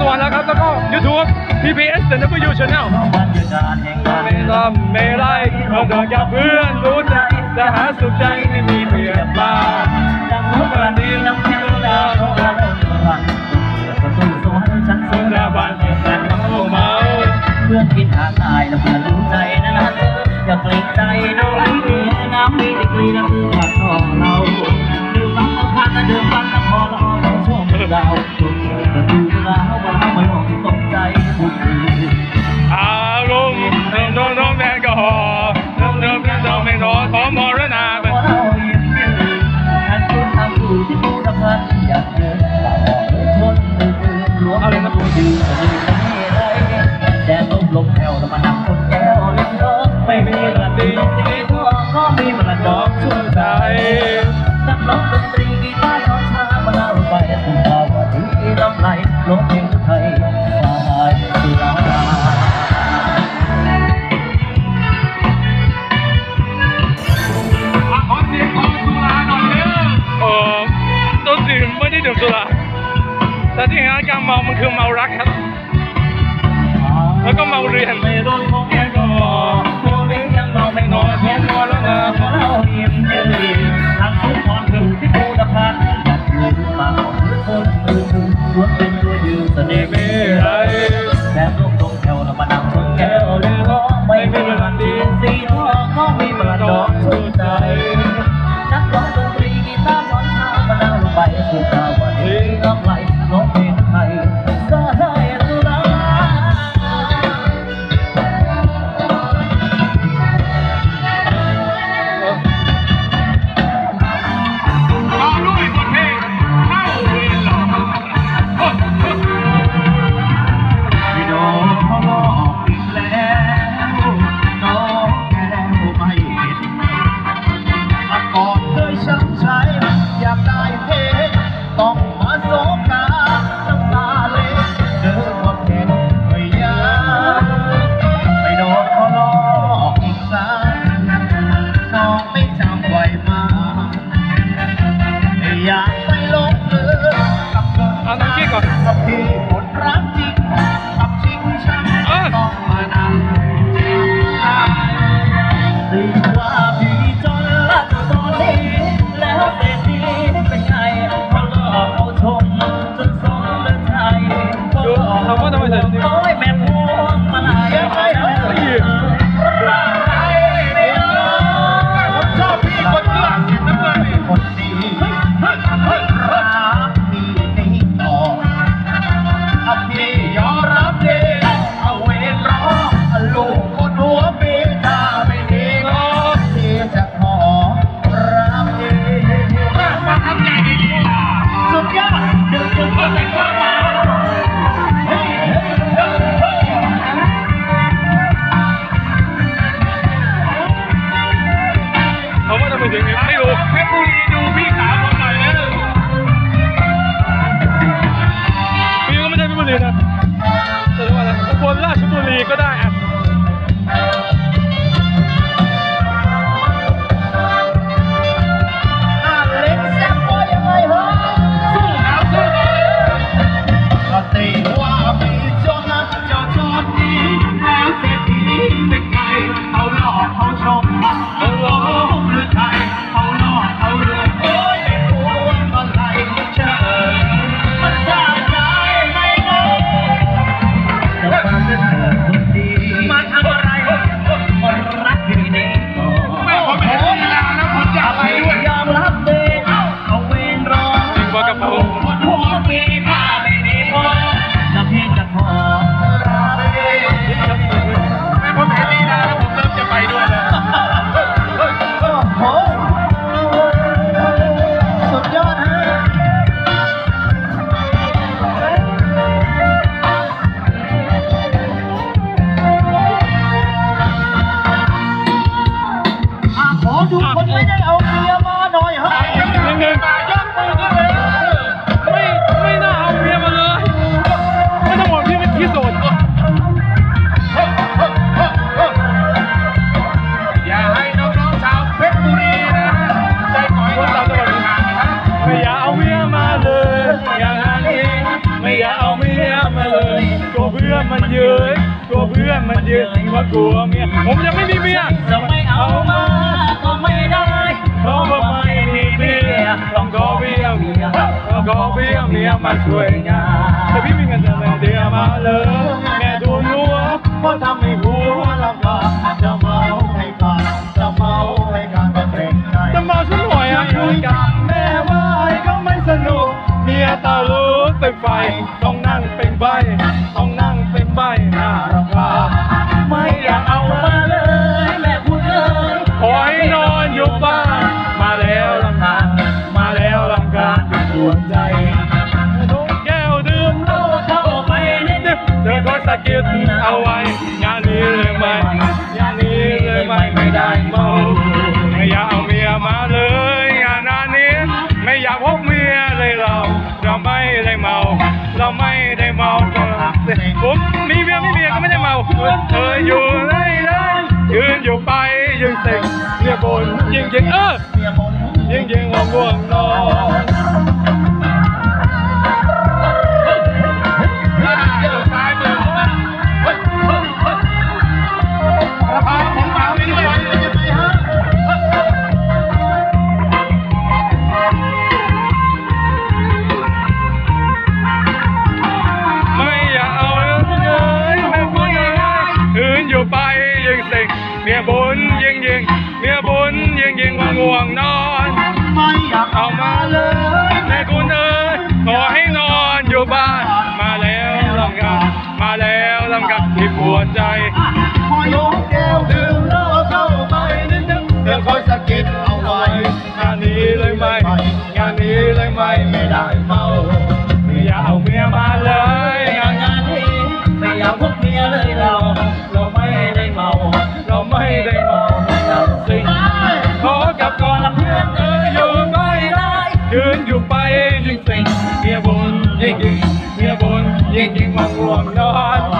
สวรรค์แล้วครับ แล้วก็ YouTube PBS The W Channel ไม่ลำไม่ไรเมื่อเดินกัเพื่อนรู้ใจจะหาสุขใจไม่มีเพียบ้าทุกวันนี้น้ำเงเราปรวรรค์ย่าเเพื่อนคิดหาตายแล้วเพื่อนรู้ใจนะนะอย่าเกรงใจน้องไร้เนื้อน้ำมีดกรีนั่นคือคขอเราดื่มน้ำตะพันนะดื่มน้ำตะพอเราเราชมเรา ขอเสียงของสุราหน่อยเด้อโอ้ตัวสื่อไม่ได้ดื่มสุราแต่ที่เห็นอเมามันคือเมารักแล้วก็เมาเรียนไม่รู้ขอแกก็ตัวเองยังเมาไม่นอนแค่นอนแล้วมาขอเล่าเรียนเรียทางสุขความรู้ที่กูดับพัน Thank you. สนิมิหา 换一 มันยืนว่ากลัวเมียผมยังไม่มีเมียจะไม่เอามาก็ไม่ได้เพราะว่าไม่มีเมียต้องขอเบเมียต้องขอเบี้ยเมียมาช่วยงานจะพี่มีเงินจะไม่เดียมาเลยแม่ดูนัวเพราะทำให้หัวลำบากจะเมาให้ขาดจะเมาให้กาดก็เกรงใจจะเมาช่วยหน่อยอะคุยกับแม่ว่าก็ไม่สนุกเมียตาลุ เธออยู่ไรนั้ยืนอยู่ไปยืนเซ็งเรียบบนยิงยิงเออเมียิงยิงว่าง่วงนอน ไม่อย่าเอาเมียมาเลยงานงานนี้ไม่อยากพบเมียเลยเรา เราไม่ได้เมา เราไม่ได้เมาจำสิ่งขอกับก่อนละเพื่อนเอออยู่ไม่ได้ยืนอยู่ไปยิ่งสิ่งเมียบุญยิ่งยิ่งเมียบุญยิ่งยิ่งมารวมนอน